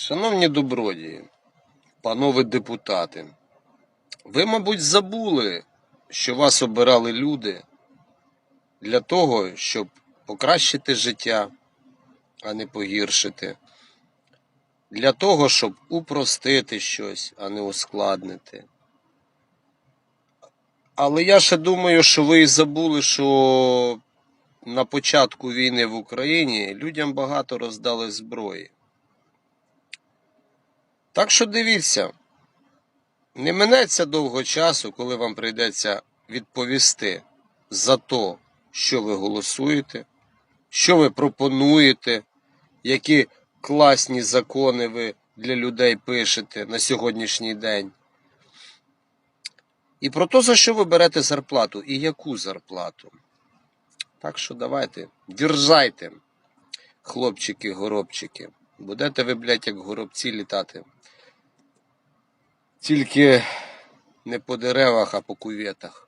Шановні добродії, панове депутати, ви, мабуть, забули, що вас обирали люди для того, щоб покращити життя, а не погіршити. Для того, щоб упростити щось, а не ускладнити. Але я ще думаю, що ви і забули, що на початку війни в Україні людям багато роздали зброї. Так що дивіться, не минеться довго часу, коли вам прийдеться відповісти за те, що ви голосуєте, що ви пропонуєте, які класні закони ви для людей пишете на сьогоднішній день. І про те, за що ви берете зарплату і яку зарплату. Так що давайте, діржайте, хлопчики-горобчики. Будете ви, блядь, як горобці літати. Тільки не по деревах, а по куветах.